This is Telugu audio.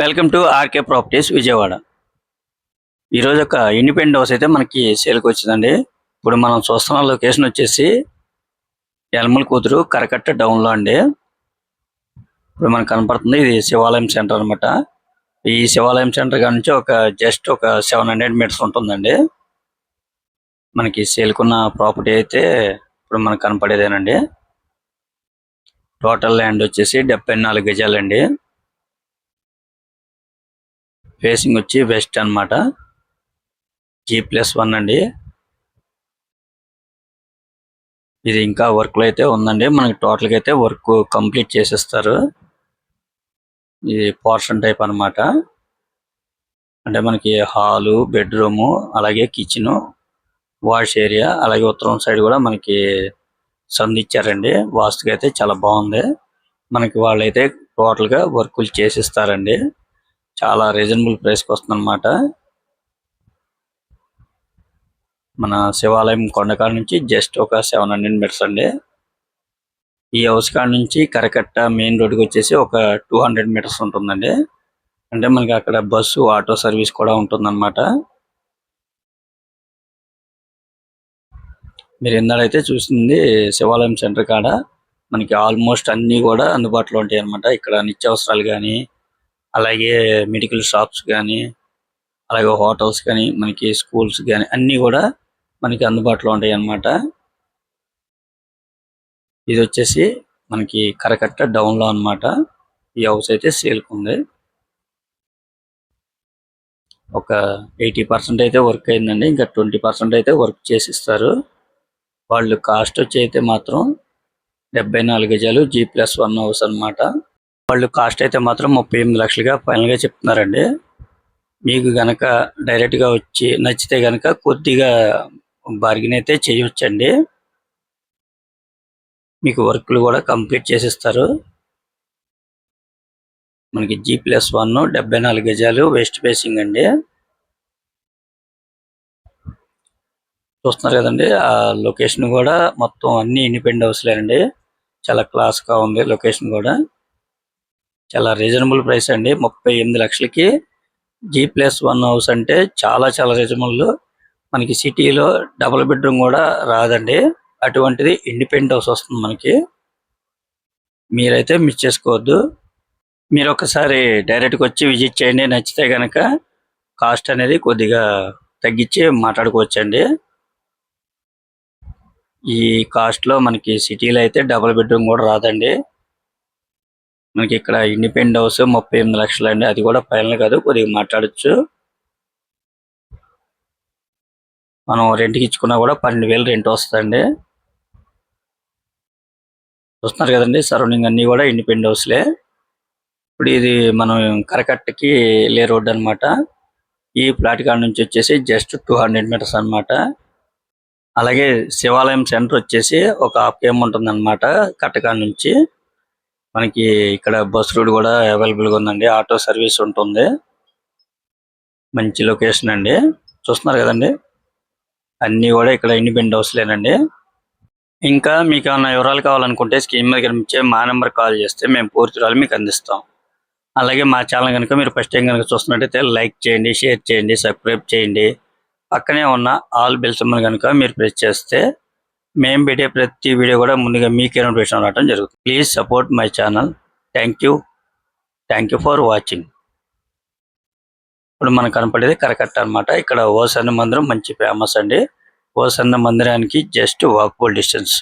Welcome to RK properties Vijayawada. ఈరోజు ఒక ఇండిపెండెంట్ హౌస్ అయితే మనకి సేల్కి వచ్చిందండి. ఇప్పుడు మనం చూస్తున్న లొకేషన్ వచ్చేసి యలమల కూతురు కరకట్ట డౌన్లో అండి. ఇప్పుడు మనకు కనపడుతుంది ఇది శివాలయం సెంటర్ అన్నమాట. ఈ శివాలయం సెంటర్ కాడ నుంచి ఒక జస్ట్ ఒక సెవెన్ హండ్రెడ్ మీటర్స్ ఉంటుందండి. మనకి సేల్కున్న ప్రాపర్టీ అయితే ఇప్పుడు మనకు కనపడేదేనండి. టోటల్ ల్యాండ్ వచ్చేసి డెబ్బై నాలుగు గజాలండి. ఫేసింగ్ వచ్చి వెస్ట్ అన్నమాట. జీ ప్లస్ వన్ అండి. ఇది ఇంకా వర్క్లో అయితే ఉందండి. మనకి టోటల్గా అయితే వర్క్ కంప్లీట్ చేసేస్తారు. ఇది పోర్షన్ టైప్ అన్నమాట. అంటే మనకి హాలు బెడ్రూము అలాగే కిచెన్ వాష్ ఏరియా అలాగే ఉత్తరం సైడ్ కూడా మనకి సందు వాస్తుగా అయితే చాలా బాగుంది. మనకి వాళ్ళైతే టోటల్గా వర్కులు చేసిస్తారండి. చాలా రీజనబుల్ ప్రైస్కి వస్తుంది మన శివాలయం కొండకాడ నుంచి జస్ట్ ఒక సెవెన్ హండ్రెడ్ మీటర్స్ అండి. ఈ హౌస్ కాడ నుంచి కరకట్ట మెయిన్ రోడ్కి వచ్చేసి ఒక టూ హండ్రెడ్ మీటర్స్ ఉంటుందండి. అంటే మనకి అక్కడ బస్సు ఆటో సర్వీస్ కూడా ఉంటుందన్నమాట. మీరు ఇందాడైతే చూసింది శివాలయం సెంటర్ కాడ మనకి ఆల్మోస్ట్ అన్ని కూడా అందుబాటులో ఉంటాయి అన్నమాట ఇక్కడ నిత్యావసరాలు కానీ అలాగే మెడికల్ షాప్స్ కానీ అలాగే హోటల్స్ కానీ మనకి స్కూల్స్ కానీ అన్ని కూడా మనకి అందుబాటులో ఉంటాయి అన్నమాట ఇది వచ్చేసి మనకి కరకట్ట డౌన్లో అన్నమాట. ఈ హౌస్ అయితే సేల్ ఉంది ఒక ఎయిటీ పర్సెంట్ అయితే వర్క్ అయిందండి. ఇంకా ట్వంటీ పర్సెంట్ అయితే వర్క్ చేసిస్తారు. వాళ్ళు కాస్ట్ వచ్చి అయితే మాత్రం డెబ్బై నాలుగు గజాలు జీ ప్లస్ వన్ హౌస్ అన్నమాట. వాళ్ళు కాస్ట్ అయితే మాత్రం ముప్పై ఎనిమిది లక్షలుగా ఫైనల్గా చెప్తున్నారండి. మీకు గనక డైరెక్ట్గా వచ్చి నచ్చితే గనక కొద్దిగా బార్గెన్ అయితే చేయవచ్చండి మీకు వర్క్లు కూడా కంప్లీట్ చేసిస్తారు. మనకి జీ ప్లస్ వన్ డెబ్బై నాలుగు గజాలు వెస్ట్ ఫేసింగ్ అండి. చూస్తున్నారు కదండి ఆ లొకేషన్ కూడా మొత్తం అన్ని ఇండిపెండెంట్ హౌస్లేనండి చాలా క్లాస్గా ఉంది లొకేషన్ కూడా. చాలా రీజనబుల్ ప్రైస్ అండి. ముప్పై ఎనిమిది లక్షలకి జీ ప్లస్ వన్ హౌస్ అంటే చాలా చాలా రీజనబుల్ మనకి సిటీలో డబుల్ బెడ్రూమ్ కూడా రాదండి. అటువంటిది ఇండిపెండెంట్ హౌస్ వస్తుంది మనకి. మీరైతే మిస్ చేసుకోవద్దు. మీరు ఒకసారి డైరెక్ట్గా వచ్చి విజిట్ చేయండి. నచ్చితే కనుక కాస్ట్ అనేది కొద్దిగా తగ్గించి మాట్లాడుకోవచ్చండి. ఈ కాస్ట్లో మనకి సిటీలో అయితే డబుల్ బెడ్రూమ్ కూడా రాదండి. మనకి ఇక్కడ ఇండిపెండెంట్ హౌస్ ముప్పై ఎనిమిది లక్షలు అండి. అది కూడా ఫైనల్ కాదు. కొద్దిగా మాట్లాడొచ్చు. మనం రెంట్కి ఇచ్చుకున్నా కూడా పన్నెండు వేలు రెంట్ వస్తుందండి. చూస్తున్నారు కదండి. సరౌండింగ్ అన్ని కూడా ఇండిపెండెంట్ హౌస్లే ఇప్పుడు ఇది మనం కరకట్టకి లే రోడ్ అన్నమాట. ఈ ప్లాట్ కాడ నుంచి వచ్చేసి జస్ట్ టూ హండ్రెడ్ మీటర్స్ అన్నమాట. అలాగే శివాలయం సెంటర్ వచ్చేసి ఒక హాఫ్ కేఎం ఉంటుంది అనమాట కట్టకాడ నుంచి. మనకి ఇక్కడ బస్ రూట్ కూడా అవైలబుల్గా ఉందండి. ఆటో సర్వీస్ ఉంటుంది. మంచి లొకేషన్ అండి. చూస్తున్నారు కదండి? అన్ని కూడా ఇక్కడ ఇండిపెండెంట్ హౌస్లేనండి. ఇంకా మీకు ఏమైనా వివరాలు కావాలనుకుంటే స్కీమ్ మీద కనిపించే మా నెంబర్ కాల్ చేస్తే మేము పూర్తి వివరాలు మీకు అందిస్తాం. అలాగే మా ఛానల్ కనుక మీరు ఫస్ట్ టైం కనుక చూస్తున్నట్టయితే లైక్ చేయండి షేర్ చేయండి సబ్స్క్రైబ్ చేయండి. పక్కనే ఉన్న ఆల్ బిల్స్ సింబల్ కనుక మీరు ప్రెస్ చేస్తే మేము పెట్టే ప్రతి వీడియో కూడా ముందుగా మీకే నోటిఫికేషన్ రావడం జరుగుతుంది. Please support my channel thank you thank you for watching ఇప్పుడు మనకు కనపడేది కరకట్ట అన్నమాట. ఇక్కడ ఓసన్న మందిరం మంచి ఫేమస్ అండి. ఓసన్న మందిరానికి జస్ట్ వాకబుల్ డిస్టెన్స్